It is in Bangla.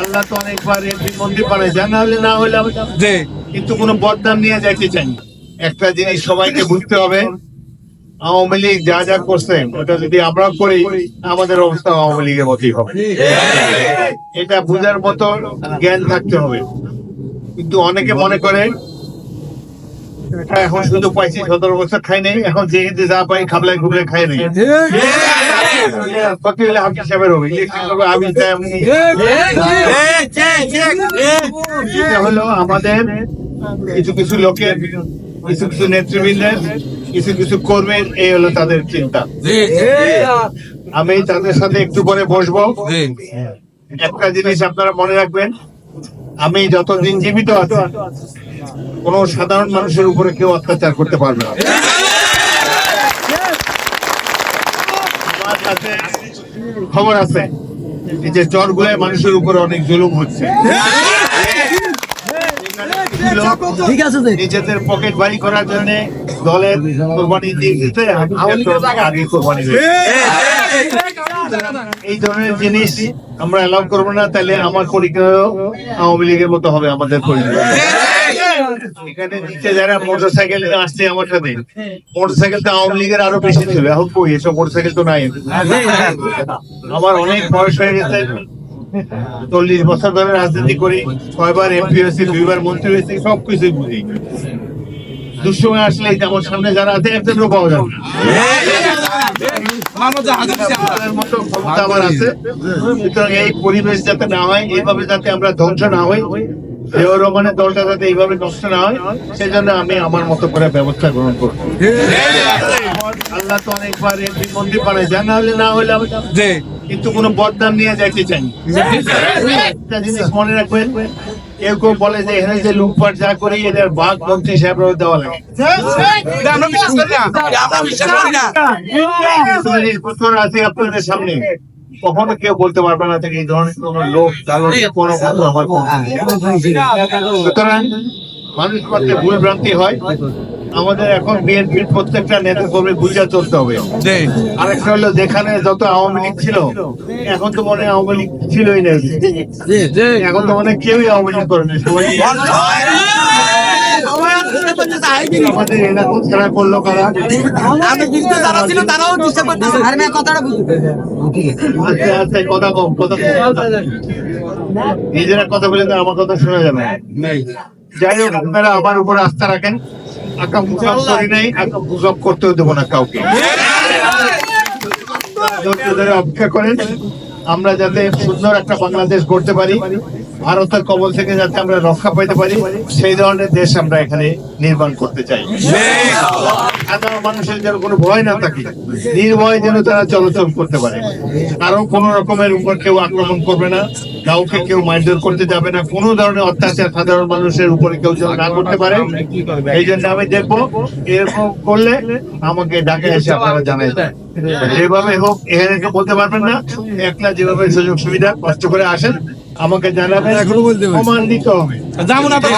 আল্লাহ তো অনেকবার এমপি মন্ত্রী বানাইছে না হলে না হলে আমি কিন্তু কোনো বদনাম নিয়ে যাইতে চাই একটা জিনিস সবাইকে বুঝতে হবে আওয়ামী লীগ যা যা করছে ওটা যদি আমরা করি আমাদের অবস্থা আওয়ামী লীগের মতোই হবে। এটা বোঝার মতো জ্ঞান থাকতে হবে। কিন্তু অনেকে মনে করে এটা এখন শুধু পাইছি সতেরো বছর খাই নেই এখন যে যা পাই খাবলাই খুবলে খাই নেই। হলো আমাদের কিছু কিছু লোকের কিছু কিছু নেতৃবৃন্দের কিছু কিছু কর্মীর এই হলো তাদের চিন্তা আমি তাদের সাথে একটু পরে বসবো একটা জিনিস আপনারা মনে রাখবেন আমি যতদিন জীবিত আছি, কোন সাধারণ মানুষের উপরে কেউ অত্যাচার করতে পারবে না আমার কাছে খবর আছে। যে চরগুলায় মানুষের উপরে অনেক জুলুম হচ্ছে। নিজেদের পকেট বাড়ি করার জন্য দলের কোরবানি দিতে আগে কোরবানি এই ধরনের জিনিস আমরা অ্যালাউ করব না তাহলে আমার পরীক্ষা আওয়ামী লীগের মতো হবে আমাদের পরীক্ষা এখানে নিচে যারা আসছে আমার সাথে তো আওয়ামী লীগের আরও বেশি ছিল। এখন কই? এসব তো নাই। আমার অনেক বয়স হয়ে গেছে। চল্লিশ বছর ধরে রাজনীতি করি। ছয়বার এমপি হয়েছি, দুইবার মন্ত্রী হয়েছি, সব কিছুই বুঝি। দুঃসময় আসলে আমার সামনে যারা আছে, একজনও পাওয়া যাবে আমার আছে। সুতরাং এই পরিবেশ যাতে না হয়, এইভাবে যাতে আমরা ধ্বংস না হই জিয়াউর রহমানের দলটা যাতে এইভাবে নষ্ট না হয় সেজন্য আমি আমার মতো করে ব্যবস্থা গ্রহণ করব। আল্লাহ তো অনেকবার এমপি মন্ত্রী বানাইছে না হলে না হলে আমি কিন্তু কোনো বদনাম নিয়ে যাইতে চাই একটা জিনিস মনে রাখবেন কেউ কেউ বলে যে এখানে যে লুটপাট যা করি এদের ভাগ মন্ত্রী সাহেবরাও দেওয়া লাগে। আমরা বিশ্বাস করি না। আমরা বিশ্বাস করি না। কিছু জিনিসপত্র আছে আপনাদের সামনে? কখনো কেউ বলতে পারবে না যে এই ধরনের কোন লোক কোনো সুতরাং মানুষ করতে ভুল ভ্রান্তি হয়। আমাদের এখন বিএনপির প্রত্যেকটা নেতা কর্মী বুঝা চলতে হবে। আরেকটা হলো যেখানে যত আওয়ামী লীগ ছিল এখন তো মনে হয় আওয়ামী লীগ ছিলই না। জি জি। এখন তো মানে কেউই আওয়ামী লীগ করে না। সবাই কথা নিজেরা কথা বলে আমার কথা শোনা যাবে যাই হোক আপনারা আমার উপর আস্থা রাখেন গুজব নাই করতেও দেবো না কাউকে অপেক্ষা করেন আমরা যাতে সুন্দর একটা বাংলাদেশ করতে পারি। ভারতের কবল থেকে যাতে আমরা রক্ষা পাইতে পারি, সেই ধরনের দেশ আমরা এখানে নির্মাণ করতে চাই। সাধারণ মানুষের যেন কোনো ভয় না থাকে? নির্ভয় যেন তারা চলাচল করতে পারে। কারও কোনো রকমের উপর কেউ আক্রমণ করবে না, কাউকে কেউ মারধর করতে যাবে না, কোনো ধরনের অত্যাচার সাধারণ মানুষের উপরে কেউ যেন না করতে পারে। এই জন্য আমি দেখব, এরকম করলে আমাকে ডাকে এসে আপনারা জানাই যেভাবে হোক, এখানে বলতে পারবেন না। একলা যেভাবে সুযোগ সুবিধা কষ্ট করে আসেন আমাকে জানাবেন এখনও বলতে হবে প্রমাণ দিতে হবে। যাব না তো